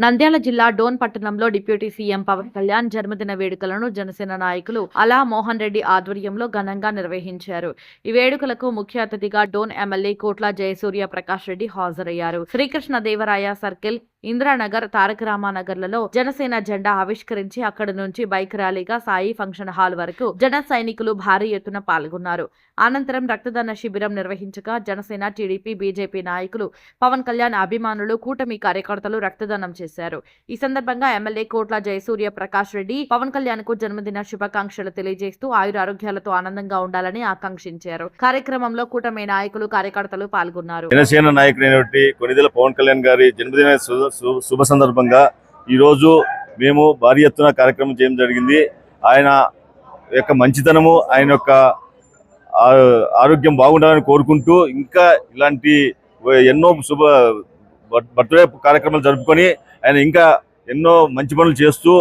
నంద్యాల జిల్లా డోన్ పట్టణంలో deputy CM Pawan Kalyan జన్మదిన వేడుకలను జనసేన నాయకులు అలా మోహన్ రెడ్డి ఆధ్వర్యంలో ఘనంగా నిర్వహించారు. ఈ వేడుకలకు ముఖ్య అతిథిగా డోన్ ఎమ్మెల్యే కోట్ల జయసూర్య ప్రకాష్ రెడ్డి హాజరయ్యారు. శ్రీకృష్ణదేవరాయ సర్కిల్ ఇందిరానగర్ తారక రామానగర్లలో జనసేన జెండా ఆవిష్కరించి అక్కడి నుంచి బైక్ ర్యాలీగా సాయి ఫంక్షన్ హాల్ వరకు జన సైనికులు భారీ ఎత్తున పాల్గొన్నారు. అనంతరం రక్తదాన శిబిరం నిర్వహించగా జనసేన టీడీపీ బీజేపీ నాయకులు పవన్ కళ్యాణ్ అభిమానులు కూటమి కార్యకర్తలు రక్తదానం చేశారు. ఈ సందర్భంగా ఎమ్మెల్యే కోట్ల జయసూర్య ప్రకాష్ రెడ్డి పవన్ కళ్యాణ్కు జన్మదిన శుభాకాంక్షలు తెలియజేస్తూ ఆయురారోగ్యాలతో ఆనందంగా ఉండాలని ఆకాంక్షించారు. కార్యక్రమంలో కూటమి నాయకులు కార్యకర్తలు పాల్గొన్నారు. జనసేన నాయకుడైనటువంటి కొనిదెల పవన్ కళ్యాణ్ గారి జన్మదిన శుభ సందర్భంగా ఈరోజు మేము భారీ ఎత్తున కార్యక్రమం చేయడం జరిగింది. ఆయన యొక్క మంచితనము ఆయన యొక్క ఆరోగ్యం బాగుండాలని కోరుకుంటూ ఇంకా ఇలాంటి ఎన్నో శుభ బర్త్డే కార్యక్రమాలు జరుపుకొని ఆయన ఇంకా ఎన్నో మంచి పనులు చేస్తూ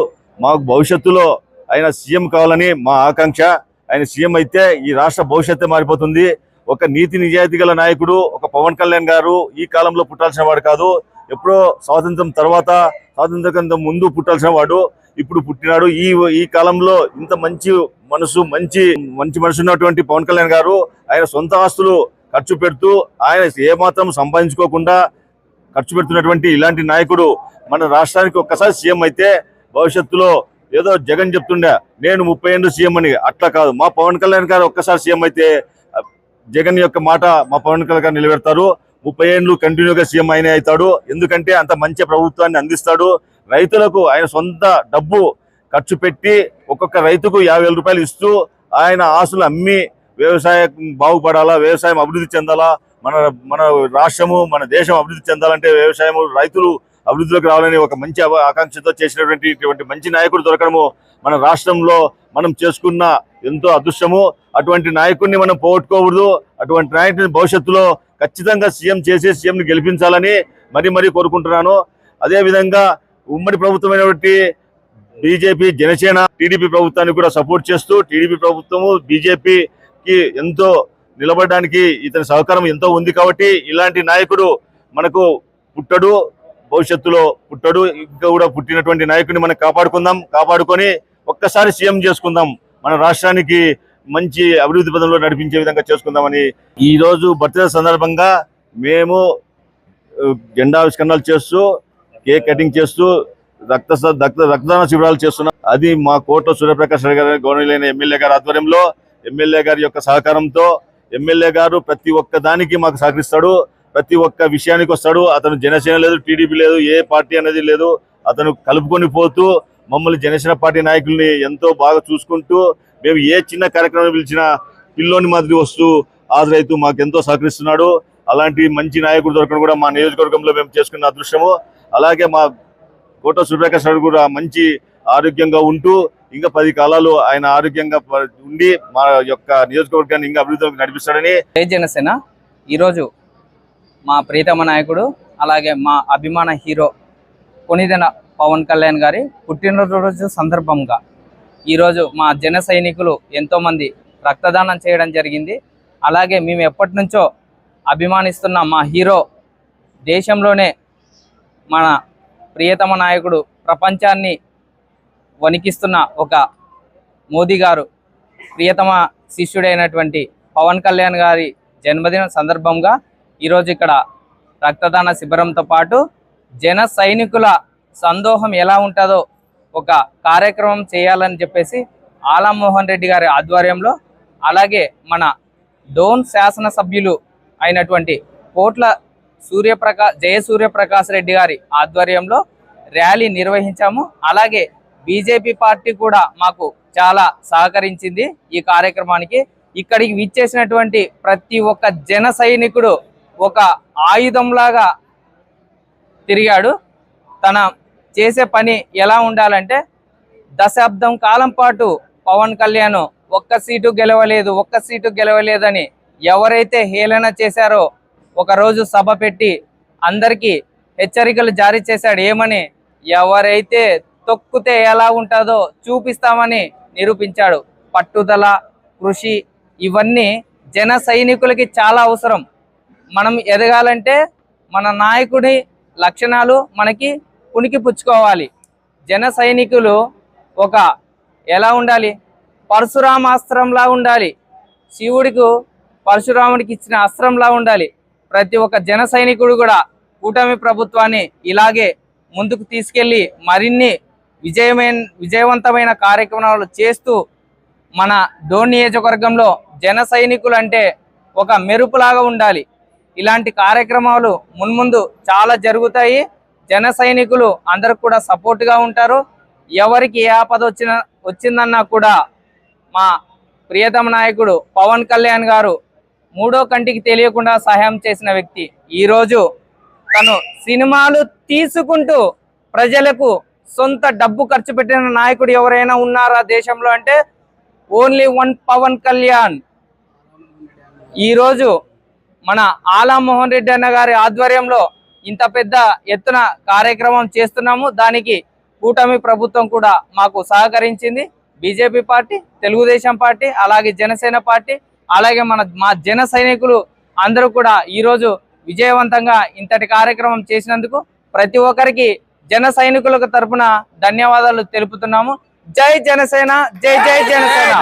మాకు భవిష్యత్తులో ఆయన సీఎం కావాలని మా ఆకాంక్ష. ఆయన సీఎం అయితే ఈ రాష్ట్ర భవిష్యత్తే మారిపోతుంది. ఒక నీతి నిజాయితీ గల నాయకుడు ఒక పవన్ కళ్యాణ్ గారు ఈ కాలంలో పుట్టాల్సిన వాడు కాదు. ఎప్పుడో స్వాతంత్రం తర్వాత స్వాతంత్రం ముందు పుట్టాల్సిన వాడు ఇప్పుడు పుట్టినాడు. ఈ ఈ కాలంలో ఇంత మంచి మనసు మంచి మంచి మనసు ఉన్నటువంటి పవన్ కళ్యాణ్ గారు ఆయన సొంత ఆస్తులు ఖర్చు పెడుతూ ఆయన ఏమాత్రం సంపాదించుకోకుండా ఖర్చు పెడుతున్నటువంటి ఇలాంటి నాయకుడు మన రాష్ట్రానికి ఒక్కసారి సీఎం అయితే భవిష్యత్తులో ఏదో జగన్ చెప్తుండే నేను ముప్పై ఏళ్ళు సీఎం అని. అట్లా కాదు. మా పవన్ కళ్యాణ్ గారు ఒక్కసారి సీఎం అయితే జగన్ యొక్క మాట మా పవన్ కళ్యాణ్ గారు నిలబెడతారు. ముప్పై ఏళ్ళు కంటిన్యూగా సీఎం ఆయనే అవుతాడు. ఎందుకంటే అంత మంచి ప్రభుత్వాన్ని అందిస్తాడు. రైతులకు ఆయన సొంత డబ్బు ఖర్చు పెట్టి ఒక్కొక్క రైతుకు యాభై వేల రూపాయలు ఇస్తూ ఆయన ఆస్తులు అమ్మి వ్యవసాయం బాగుపడాలా వ్యవసాయం అభివృద్ధి చెందాలా మన మన రాష్ట్రము మన దేశం అభివృద్ధి చెందాలంటే వ్యవసాయము రైతులు అభివృద్ధిలోకి రావాలని ఒక మంచి ఆకాంక్షతో చేసినటువంటి ఇటువంటి మంచి నాయకుడు దొరకడము మన రాష్ట్రంలో మనం చేసుకున్న ఎంతో అదృష్టము. అటువంటి నాయకుడిని మనం పోగొట్టుకోకూడదు. అటువంటి నాయకుడిని భవిష్యత్తులో ఖచ్చితంగా సీఎం చేసి సీఎంని గెలిపించాలని మరీ మరీ కోరుకుంటున్నాను. అదేవిధంగా ఉమ్మడి ప్రభుత్వమైనటువంటి బీజేపీ జనసేన టీడీపీ ప్రభుత్వాన్ని కూడా సపోర్ట్ చేస్తూ టీడీపీ ప్రభుత్వము బీజేపీకి ఎంతో నిలబడడానికి ఇతని సహకారం ఎంతో ఉంది కాబట్టి ఇలాంటి నాయకుడు మనకు పుట్టడు భవిష్యత్తులో పుట్టడు ఇంకా కూడా పుట్టినటువంటి నాయకుడిని మనం కాపాడుకుందాం కాపాడుకొని ఒక్కసారి సీఎం చేసుకుందాం. మన రాష్ట్రానికి మంచి అభివృద్ధి పదంలో నడిపించే విధంగా చేసుకుందామని ఈరోజు బర్త్డే సందర్భంగా మేము జెండావిష్కరణలు జెండా చేస్తూ కేక్ కటింగ్ చేస్తూ రక్త రక్త రక్తదాన శిబిరాలు చేస్తున్నాం. అది మా కోట సూర్యప్రకాష్ రెడ్డి గారి గౌరవనీయులైన ఎమ్మెల్యే గారి ఆధ్వర్యంలో ఎమ్మెల్యే గారి యొక్క సహకారంతో ఎమ్మెల్యే గారు ప్రతి ఒక్క దానికి మాకు సహకరిస్తాడు. ప్రతి ఒక్క విషయానికి వస్తాడు. అతను జనసేన లేదు టీడీపీ లేదు ఏ పార్టీ అనేది లేదు. అతను కలుపుకొని పోతూ మమ్మల్ని జనసేన పార్టీ నాయకుల్ని ఎంతో బాగా చూసుకుంటూ మేము ఏ చిన్న కార్యక్రమం పిలిచినా పిల్లోని మాదిరి వస్తూ హాజరైతూ మాకు ఎంతో సహకరిస్తున్నాడు. అలాంటి మంచి నాయకుడు దొరకడం కూడా మా నియోజకవర్గంలో మేము చేసుకున్న అదృష్టము. అలాగే మా కోట సూర్యప్రకాష్ గారు కూడా మంచి ఆరోగ్యంగా ఉంటూ ఇంకా పది కాలాలు ఆయన ఆరోగ్యంగా ఉండి మా యొక్క నియోజకవర్గాన్ని ఇంకా అభివృద్ధిలోకి నడిపిస్తాడని జై జనసేన. ఈరోజు మా ప్రీతమ నాయకుడు అలాగే మా అభిమాన హీరో కొనిదెన పవన్ కళ్యాణ్ గారి పుట్టినరోజు సందర్భంగా ఈరోజు మా జన సైనికులు ఎంతోమంది రక్తదానం చేయడం జరిగింది. అలాగే మేము ఎప్పటి నుంచో అభిమానిస్తున్న మా హీరో దేశంలోనే మన ప్రియతమ నాయకుడు ప్రపంచాన్ని వణికిస్తున్న ఒక మోదీ గారు ప్రియతమ శిష్యుడైనటువంటి పవన్ కళ్యాణ్ గారి జన్మదిన సందర్భంగా ఈరోజు ఇక్కడ రక్తదాన శిబిరంతో పాటు జన సైనికుల సందోహం ఎలా ఉంటుందో ఒక కార్యక్రమం చేయాలని చెప్పేసి ఆలామోహన్ రెడ్డి గారి ఆధ్వర్యంలో అలాగే మన డోన్ శాసనసభ్యులు అయినటువంటి కోట్ల సూర్యప్రకా జయ సూర్యప్రకాష్ రెడ్డి గారి ఆధ్వర్యంలో ర్యాలీ నిర్వహించాము. అలాగే బీజేపీ పార్టీ కూడా మాకు చాలా సహకరించింది ఈ కార్యక్రమానికి. ఇక్కడికి విచ్చేసినటువంటి ప్రతి ఒక్క జన సైనికుడు ఒక ఆయుధంలాగా తిరిగాడు. తన చేసే పని ఎలా ఉండాలంటే దశాబ్దం కాలం పాటు పవన్ కళ్యాణ్ ఒక్క సీటు గెలవలేదు ఒక్క సీటు గెలవలేదని ఎవరైతే హేళన చేశారో ఒకరోజు సభ పెట్టి అందరికీ హెచ్చరికలు జారీ చేశాడు. ఏమని? ఎవరైతే తొక్కితే ఎలా ఉంటుందో చూపిస్తామని నిరూపించాడు. పట్టుదల కృషి ఇవన్నీ జన సైనికులకి చాలా అవసరం. మనం ఎదగాలంటే మన నాయకుడి లక్షణాలు మనకి పుచ్చుకోవాలి జన సైనికులు ఒక ఎలా ఉండాలి? పరశురామాస్త్రంలా ఉండాలి. శివుడికి పరశురాముడికి ఇచ్చిన అస్త్రంలా ఉండాలి. ప్రతి ఒక్క జన సైనికుడు కూడా కూటమి ప్రభుత్వాన్ని ఇలాగే ముందుకు తీసుకెళ్ళి మరిన్ని విజయమైన విజయవంతమైన కార్యక్రమాలు చేస్తూ మన డోన్ నియోజకవర్గంలో జన సైనికులు అంటే ఒక మెరుపులాగా ఉండాలి. ఇలాంటి కార్యక్రమాలు మున్ముందు చాలా జరుగుతాయి. జన సైనికులు అందరు కూడా సపోర్ట్గా ఉంటారు. ఎవరికి ఏ ఆపద వచ్చిన వచ్చిందన్నా కూడా మా ప్రియతమ నాయకుడు పవన్ కళ్యాణ్ గారు మూడో కంటికి తెలియకుండా సహాయం చేసిన వ్యక్తి. ఈరోజు తను సినిమాలు తీసుకుంటూ ప్రజలకు సొంత డబ్బు ఖర్చు పెట్టిన నాయకుడు ఎవరైనా ఉన్నారా దేశంలో అంటే ఓన్లీ వన్ పవన్ కళ్యాణ్. ఈరోజు మన ఆలా మోహన్ రెడ్డి అన్న గారి ఆధ్వర్యంలో ఇంత పెద్ద ఎత్తున కార్యక్రమం చేస్తున్నాము. దానికి కూటమి ప్రభుత్వం కూడా మాకు సహకరించింది. బీజేపీ పార్టీ తెలుగుదేశం పార్టీ అలాగే జనసేన పార్టీ అలాగే మన మా జన సైనికులు అందరూ కూడా ఈరోజు విజయవంతంగా ఇంతటి కార్యక్రమం చేసినందుకు ప్రతి ఒక్కరికి జన సైనికులకు తరపున ధన్యవాదాలు తెలుపుతున్నాము. జై జనసేన జై జై జనసేన.